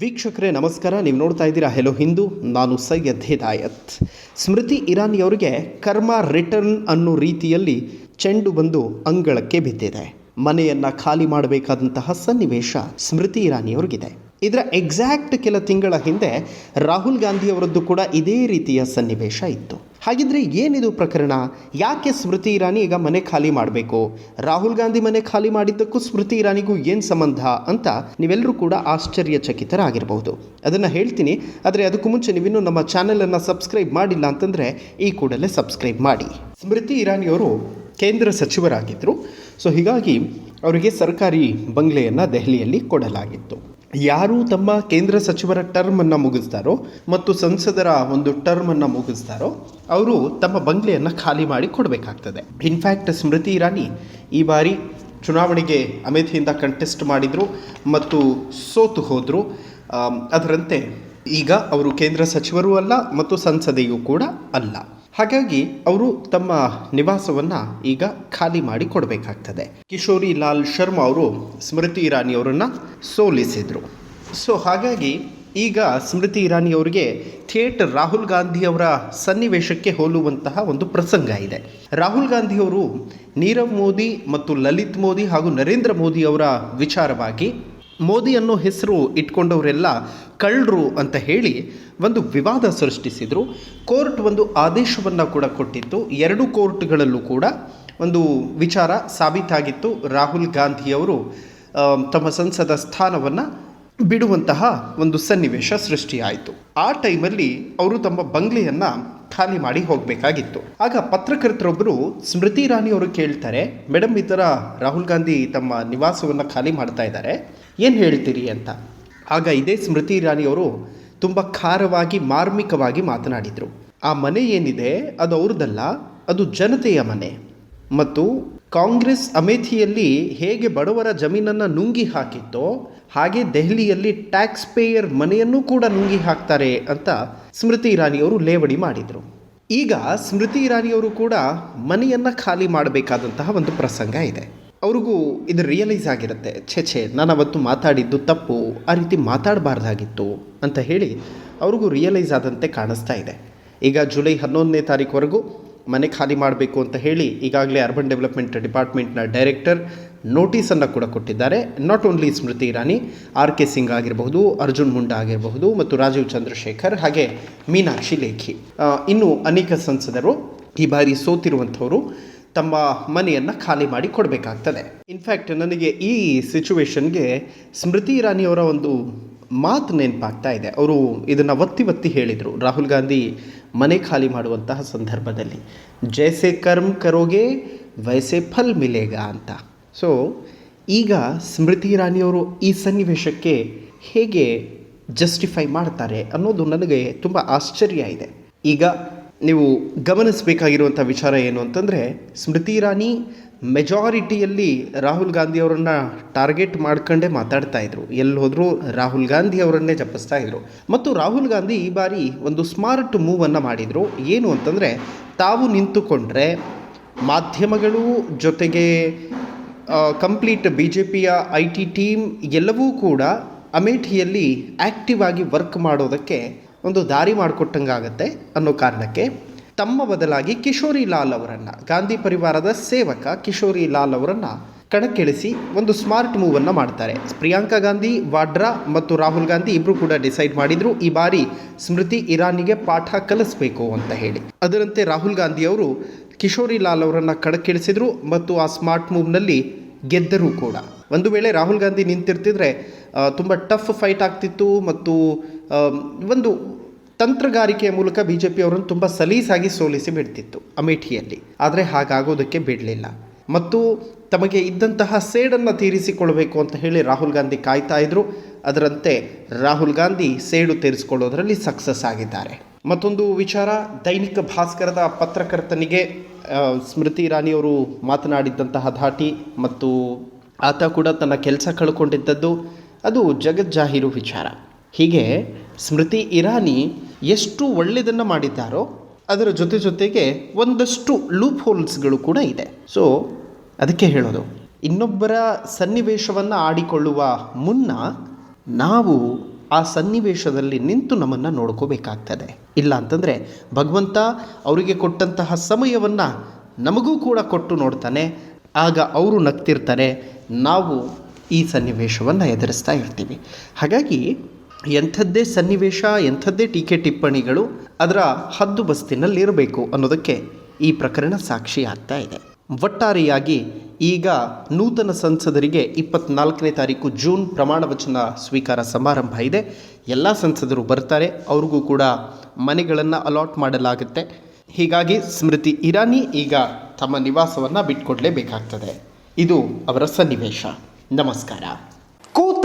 ವೀಕ್ಷಕರೇ, ನಮಸ್ಕಾರ. ನೀವು ನೋಡ್ತಾ ಇದ್ದೀರಾ ಹೆಲೋ ಹಿಂದೂ ನಾನು ಸೈಯದ್ ಹಿದಾಯತ್. ಸ್ಮೃತಿ ಇರಾನಿಯವರಿಗೆ ಕರ್ಮ ರಿಟರ್ನ್ ಅನ್ನೋ ರೀತಿಯಲ್ಲಿ ಚೆಂಡು ಬಂದು ಅಂಗಳಕ್ಕೆ ಬಿದ್ದಿದೆ. ಮನೆಯನ್ನು ಖಾಲಿ ಮಾಡಬೇಕಾದಂತಹ ಸನ್ನಿವೇಶ ಸ್ಮೃತಿ ಇರಾನಿಯವ್ರಿಗಿದೆ ಇದರ ಎಕ್ಸಾಕ್ಟ್ ಕೆಲ ತಿಂಗಳ ಹಿಂದೆ ರಾಹುಲ್ ಗಾಂಧಿ ಅವರದ್ದು ಕೂಡ ಇದೇ ರೀತಿಯ ಸನ್ನಿವೇಶ ಇತ್ತು. ಹಾಗಿದ್ರೆ ಏನಿದು ಪ್ರಕರಣ? ಯಾಕೆ ಸ್ಮೃತಿ ಇರಾನಿ ಈಗ ಮನೆ ಖಾಲಿ ಮಾಡಬೇಕು? ರಾಹುಲ್ ಗಾಂಧಿ ಮನೆ ಖಾಲಿ ಮಾಡಿದ್ದಕ್ಕೂ ಸ್ಮೃತಿ ಇರಾನಿಗೂ ಏನು ಸಂಬಂಧ ಅಂತ ನೀವೆಲ್ಲರೂ ಕೂಡ ಆಶ್ಚರ್ಯಚಕಿತರಾಗಿರಬಹುದು. ಅದನ್ನು ಹೇಳ್ತೀನಿ, ಆದರೆ ಅದಕ್ಕೂ ಮುಂಚೆ ನೀವಿನ್ನು ನಮ್ಮ ಚಾನೆಲನ್ನು ಸಬ್ಸ್ಕ್ರೈಬ್ ಮಾಡಿಲ್ಲ ಅಂತಂದರೆ ಈ ಕೂಡಲೇ ಸಬ್ಸ್ಕ್ರೈಬ್ ಮಾಡಿ. ಸ್ಮೃತಿ ಇರಾನಿಯವರು ಕೇಂದ್ರ ಸಚಿವರಾಗಿದ್ದರು ಸೊ, ಹೀಗಾಗಿ ಅವರಿಗೆ ಸರ್ಕಾರಿ ಬಂಗ್ಲೆಯನ್ನು ದೆಹಲಿಯಲ್ಲಿ ಕೊಡಲಾಗಿತ್ತು. ಯಾರು ತಮ್ಮ ಕೇಂದ್ರ ಸಚಿವರ ಟರ್ಮನ್ನು ಮುಗಿಸ್ತಾರೋ ಮತ್ತು ಸಂಸದರ ಒಂದು ಟರ್ಮನ್ನು ಮುಗಿಸ್ತಾರೋ ಅವರು ತಮ್ಮ ಬಂಗ್ಲೆಯನ್ನು ಖಾಲಿ ಮಾಡಿ ಕೊಡಬೇಕಾಗ್ತದೆ. ಇನ್ಫ್ಯಾಕ್ಟ್ ಸ್ಮೃತಿ ಇರಾನಿ ಈ ಬಾರಿ ಚುನಾವಣೆಗೆ ಅಮೇಥಿಯಿಂದ ಕಂಟೆಸ್ಟ್ ಮಾಡಿದರು ಮತ್ತು ಸೋತು ಹೋದರು. ಅದರಂತೆ ಈಗ ಅವರು ಕೇಂದ್ರ ಸಚಿವರೂ ಅಲ್ಲ ಮತ್ತು ಸಂಸದೆಯೂ ಕೂಡ ಅಲ್ಲ. ಹಾಗಾಗಿ ಅವರು ತಮ್ಮ ನಿವಾಸವನ್ನು ಈಗ ಖಾಲಿ ಮಾಡಿ ಕೊಡಬೇಕಾಗ್ತದೆ. ಕಿಶೋರಿ ಲಾಲ್ ಶರ್ಮಾ ಅವರು ಸ್ಮೃತಿ ಇರಾನಿ ಅವರನ್ನು ಸೋಲಿಸಿದರು. ಸೊ ಹಾಗಾಗಿ ಈಗ ಸ್ಮೃತಿ ಇರಾನಿ ಅವರಿಗೆ ಥಿಯೇಟರ್ ರಾಹುಲ್ ಗಾಂಧಿ ಅವರ ಸನ್ನಿವೇಶಕ್ಕೆ ಹೋಲುವಂತಹ ಒಂದು ಪ್ರಸಂಗ ಇದೆ. ರಾಹುಲ್ ಗಾಂಧಿ ಅವರು ನೀರವ್ ಮೋದಿ ಮತ್ತು ಲಲಿತ್ ಮೋದಿ ಹಾಗೂ ನರೇಂದ್ರ ಮೋದಿ ಅವರ ವಿಚಾರವಾಗಿ ಮೋದಿ ಅನ್ನೋ ಹೆಸರು ಇಟ್ಕೊಂಡವರೆಲ್ಲ ಕಳ್ಳರು ಅಂತ ಹೇಳಿ ಒಂದು ವಿವಾದ ಸೃಷ್ಟಿಸಿದರು. ಕೋರ್ಟ್ ಒಂದು ಆದೇಶವನ್ನು ಕೂಡ ಕೊಟ್ಟಿತ್ತು. ಎರಡು ಕೋರ್ಟ್ಗಳಲ್ಲೂ ಕೂಡ ಒಂದು ವಿಚಾರ ಸಾಬೀತಾಗಿತ್ತು. ರಾಹುಲ್ ಗಾಂಧಿಯವರು ತಮ್ಮ ಸಂಸದ ಸ್ಥಾನವನ್ನು ಬಿಡುವಂತಹ ಒಂದು ಸನ್ನಿವೇಶ ಸೃಷ್ಟಿಯಾಯಿತು. ಆ ಟೈಮಲ್ಲಿ ಅವರು ತಮ್ಮ ಬಂಗ್ಲೆಯನ್ನು ಖಾಲಿ ಮಾಡಿ ಹೋಗಬೇಕಾಗಿತ್ತು. ಆಗ ಪತ್ರಕರ್ತರೊಬ್ಬರು ಸ್ಮೃತಿ ಇರಾನಿ ಅವರು ಕೇಳ್ತಾರೆ ಮೇಡಮ್ ಈ ರಾಹುಲ್ ಗಾಂಧಿ ತಮ್ಮ ನಿವಾಸವನ್ನು ಖಾಲಿ ಮಾಡ್ತಾ ಇದ್ದಾರೆ. ಏನು ಹೇಳ್ತೀರಿ ಅಂತ? ಆಗ ಇದೇ ಸ್ಮೃತಿ ಇರಾನಿಯವರು ತುಂಬ ಖಾರವಾಗಿ, ಮಾರ್ಮಿಕವಾಗಿ ಮಾತನಾಡಿದರು. ಆ ಮನೆ ಏನಿದೆ, ಅದು ಅವ್ರದ್ದಲ್ಲ, ಅದು ಜನತೆಯ ಮನೆ. ಮತ್ತು ಕಾಂಗ್ರೆಸ್ ಅಮೇಥಿಯಲ್ಲಿ ಹೇಗೆ ಬಡವರ ಜಮೀನನ್ನು ನುಂಗಿ ಹಾಕಿತ್ತೋ, ಹಾಗೆ ದೆಹಲಿಯಲ್ಲಿ ಟ್ಯಾಕ್ಸ್ ಪೇಯರ್ ಮನೆಯನ್ನು ಕೂಡ ನುಂಗಿ ಹಾಕ್ತಾರೆ ಅಂತ ಸ್ಮೃತಿ ಇರಾನಿಯವರು ಲೇವಡಿ ಮಾಡಿದರು. ಈಗ ಸ್ಮೃತಿ ಇರಾನಿಯವರು ಕೂಡ ಮನೆಯನ್ನು ಖಾಲಿ ಮಾಡಬೇಕಾದಂತಹ ಒಂದು ಪ್ರಸಂಗ ಇದೆ. ಅವ್ರಿಗೂ ಇದು ರಿಯಲೈಸ್ ಆಗಿರುತ್ತೆ, ಛೇ ಛೇ ನಾನು ಅವತ್ತು ಮಾತಾಡಿದ್ದು ತಪ್ಪು, ಆ ರೀತಿ ಮಾತಾಡಬಾರ್ದಾಗಿತ್ತು ಅಂತ ಹೇಳಿ ಅವ್ರಿಗೂ ರಿಯಲೈಸ್ ಆದಂತೆ ಕಾಣಿಸ್ತಾ ಇದೆ. ಈಗ ಜುಲೈ ಹನ್ನೊಂದನೇ ತಾರೀಕುವರೆಗೂ ಮನೆ ಖಾಲಿ ಮಾಡಬೇಕು ಅಂತ ಹೇಳಿ ಈಗಾಗಲೇ ಅರ್ಬನ್ ಡೆವಲಪ್ಮೆಂಟ್ ಡಿಪಾರ್ಟ್ಮೆಂಟ್ನ ಡೈರೆಕ್ಟರ್ ನೋಟಿಸನ್ನು ಕೂಡ ಕೊಟ್ಟಿದ್ದಾರೆ. Not only Smriti Irani R K Singh ಆಗಿರಬಹುದು ಅರ್ಜುನ್ ಮುಂಡಾ ಆಗಿರಬಹುದು ಮತ್ತು ರಾಜೀವ್ ಚಂದ್ರಶೇಖರ್ ಹಾಗೆ ಮೀನಾಕ್ಷಿ ಲೇಖಿ. ಇನ್ನು ಅನೇಕ ಸಂಸದರು ಈ ಬಾರಿ ಸೋತಿರುವಂಥವರು ತಮ್ಮ ಮನೆಯನ್ನು ಖಾಲಿ ಮಾಡಿ ಕೊಡಬೇಕಾಗ್ತದೆ. ಇನ್ಫ್ಯಾಕ್ಟ್ ನನಗೆ ಈ ಸಿಚುವೇಶನ್ಗೆ ಸ್ಮೃತಿ ಇರಾನಿಯವರ ಒಂದು ಮಾತು ನೆನಪಾಗ್ತಾ ಇದೆ. ಅವರು ಇದನ್ನು ಒತ್ತಿ ಒತ್ತಿ ಹೇಳಿದರು. ರಾಹುಲ್ ಗಾಂಧಿ ಮನೆ ಖಾಲಿ ಮಾಡುವಂತಹ ಸಂದರ್ಭದಲ್ಲಿ, ಜೈಸೆ ಕರ್ಮ್ ಕರೋಗೆ ವಯಸ್ಸೆ ಫಲ್ ಮಿಲೇಗಾ ಅಂತ. ಸೊ ಈಗ ಸ್ಮೃತಿ ಇರಾನಿಯವರು ಈ ಸನ್ನಿವೇಶಕ್ಕೆ ಹೇಗೆ ಜಸ್ಟಿಫೈ ಮಾಡ್ತಾರೆ ಅನ್ನೋದು ನನಗೆ ತುಂಬ ಆಶ್ಚರ್ಯ ಇದೆ. ಈಗ ನೀವು ಗಮನಿಸಬೇಕಾಗಿರುವಂಥ ವಿಚಾರ ಏನು ಅಂತಂದರೆ, ಸ್ಮೃತಿ ಇರಾನಿ ಮೆಜಾರಿಟಿಯಲ್ಲಿ ರಾಹುಲ್ ಗಾಂಧಿ ಅವರನ್ನು ಟಾರ್ಗೆಟ್ ಮಾಡ್ಕೊಂಡೇ ಮಾತಾಡ್ತಾ ಇದ್ರು. ಎಲ್ಲಿ ಹೋದರೂ ರಾಹುಲ್ ಗಾಂಧಿ ಅವರನ್ನೇ ಜಪಿಸ್ತಾ ಇದ್ರು. ಮತ್ತು ರಾಹುಲ್ ಗಾಂಧಿ ಈ ಬಾರಿ ಒಂದು ಸ್ಮಾರ್ಟ್ ಮೂವನ್ನು ಮಾಡಿದರು. ಏನು ಅಂತಂದರೆ, ತಾವು ನಿಂತುಕೊಂಡ್ರೆ ಮಾಧ್ಯಮಗಳು ಜೊತೆಗೆ ಕಂಪ್ಲೀಟ್ ಬಿ ಜೆ ಪಿಯ ಐ ಟಿ ಟೀಮ್ ಎಲ್ಲವೂ ಕೂಡ ಅಮೇಠಿಯಲ್ಲಿ ಆ್ಯಕ್ಟಿವ್ ಆಗಿ ವರ್ಕ್ ಮಾಡೋದಕ್ಕೆ ಒಂದು ದಾರಿ ಮಾಡಿಕೊಟ್ಟಂಗಾಗತ್ತೆ ಅನ್ನೋ ಕಾರಣಕ್ಕೆ ತಮ್ಮ ಬದಲಾಗಿ ಕಿಶೋರಿ ಲಾಲ್ ಅವರನ್ನು, ಗಾಂಧಿ ಪರಿವಾರದ ಸೇವಕ ಕಿಶೋರಿ ಲಾಲ್ ಅವರನ್ನು ಕಣಕ್ಕಿಳಿಸಿ ಒಂದು ಸ್ಮಾರ್ಟ್ ಮೂವನ್ನು ಮಾಡ್ತಾರೆ. ಪ್ರಿಯಾಂಕಾ ಗಾಂಧಿ, ವಾಡ್ರಾ ಮತ್ತು ರಾಹುಲ್ ಗಾಂಧಿ ಇಬ್ಬರು ಕೂಡ ಡಿಸೈಡ್ ಮಾಡಿದ್ರು ಈ ಬಾರಿ ಸ್ಮೃತಿ ಇರಾನಿಗೆ ಪಾಠ ಕಲಿಸ್ಬೇಕು ಅಂತ ಹೇಳಿ. ಅದರಂತೆ ರಾಹುಲ್ ಗಾಂಧಿ ಅವರು ಕಿಶೋರಿ ಲಾಲ್ ಅವರನ್ನು ಕಣಕ್ಕಿಳಿಸಿದ್ರು ಮತ್ತು ಆ ಸ್ಮಾರ್ಟ್ ಮೂವ್ನಲ್ಲಿ ಗೆದ್ದರು ಕೂಡ. ಒಂದು ವೇಳೆ ರಾಹುಲ್ ಗಾಂಧಿ ನಿಂತಿರ್ತಿದ್ರೆ ತುಂಬ ಟಫ್ ಫೈಟ್ ಆಗ್ತಿತ್ತು ಮತ್ತು ಒಂದು ತಂತ್ರಗಾರಿಕೆಯ ಮೂಲಕ ಬಿ ಜೆ ಪಿ ಅವರನ್ನು ತುಂಬ ಸಲೀಸಾಗಿ ಸೋಲಿಸಿ ಬಿಡ್ತಿತ್ತು ಅಮೇಠಿಯಲ್ಲಿ. ಆದರೆ ಹಾಗಾಗೋದಕ್ಕೆ ಬಿಡಲಿಲ್ಲ. ಮತ್ತು ತಮಗೆ ಇದ್ದಂತಹ ಸೇಡನ್ನು ತೀರಿಸಿಕೊಳ್ಳಬೇಕು ಅಂತ ಹೇಳಿ ರಾಹುಲ್ ಗಾಂಧಿ ಕಾಯ್ತಾ ಇದ್ರು. ಅದರಂತೆ ರಾಹುಲ್ ಗಾಂಧಿ ಸೇಡು ತೀರಿಸಿಕೊಳ್ಳೋದರಲ್ಲಿ ಸಕ್ಸಸ್ ಆಗಿದ್ದಾರೆ. ಮತ್ತೊಂದು ವಿಚಾರ, ದೈನಿಕ ಭಾಸ್ಕರದ ಪತ್ರಕರ್ತನಿಗೆ ಸ್ಮೃತಿ ಇರಾನಿಯವರು ಮಾತನಾಡಿದ್ದಂತಹ ಧಾಟಿ ಮತ್ತು ಆತ ಕೂಡ ತನ್ನ ಕೆಲಸ ಕಳ್ಕೊಂಡಿದ್ದದ್ದು, ಅದು ಜಗಜ್ಜಾಹೀರು ವಿಚಾರ. ಹೀಗೆ ಸ್ಮೃತಿ ಇರಾನಿ ಎಷ್ಟು ಒಳ್ಳೆಯದನ್ನು ಮಾಡಿದ್ದಾರೋ ಅದರ ಜೊತೆ ಜೊತೆಗೆ ಒಂದಷ್ಟು ಲೂಪ್ ಹೋಲ್ಸ್ಗಳು ಕೂಡ ಇದೆ. ಸೊ ಅದಕ್ಕೆ ಹೇಳೋದು, ಇನ್ನೊಬ್ಬರ ಸನ್ನಿವೇಶವನ್ನು ಆಡಿಕೊಳ್ಳುವ ಮುನ್ನ ನಾವು ಆ ಸನ್ನಿವೇಶದಲ್ಲಿ ನಿಂತು ನಮ್ಮನ್ನು ನೋಡ್ಕೋಬೇಕಾಗ್ತದೆ. ಇಲ್ಲ ಅಂತಂದರೆ ಭಗವಂತ ಅವರಿಗೆ ಕೊಟ್ಟಂತಹ ಸಮಯವನ್ನು ನಮಗೂ ಕೂಡ ಕೊಟ್ಟು ನೋಡ್ತಾನೆ, ಆಗ ಅವರು ನಗ್ತಿರ್ತಾರೆ, ನಾವು ಈ ಸನ್ನಿವೇಶವನ್ನು ಎದುರಿಸ್ತಾ ಇರ್ತೀವಿ. ಹಾಗಾಗಿ ಎಂಥದ್ದೇ ಸನ್ನಿವೇಶ, ಎಂಥದ್ದೇ ಟೀಕೆ ಟಿಪ್ಪಣಿಗಳು ಅದರ ಹದ್ದು ಬಸ್ತಿನಲ್ಲಿರಬೇಕು ಅನ್ನೋದಕ್ಕೆ ಈ ಪ್ರಕರಣ ಸಾಕ್ಷಿ ಆಗ್ತಾ ಇದೆ. ಒಟ್ಟಾರೆಯಾಗಿ ಈಗ ನೂತನ ಸಂಸದರಿಗೆ ಇಪ್ಪತ್ನಾಲ್ಕನೇ ತಾರೀಕು ಜೂನ್ ಪ್ರಮಾಣ ವಚನ ಸ್ವೀಕಾರ ಸಮಾರಂಭ ಇದೆ. ಎಲ್ಲ ಸಂಸದರು ಬರ್ತಾರೆ, ಅವ್ರಿಗೂ ಕೂಡ ಮನೆಗಳನ್ನು ಅಲಾಟ್ ಮಾಡಲಾಗುತ್ತೆ. ಹೀಗಾಗಿ ಸ್ಮೃತಿ ಇರಾನಿ ಈಗ ತಮ್ಮ ನಿವಾಸವನ್ನು ಬಿಟ್ಕೊಡ್ಲೇಬೇಕಾಗ್ತದೆ. ಇದು ಅವರ ಸನ್ನಿವೇಶ. ನಮಸ್ಕಾರ.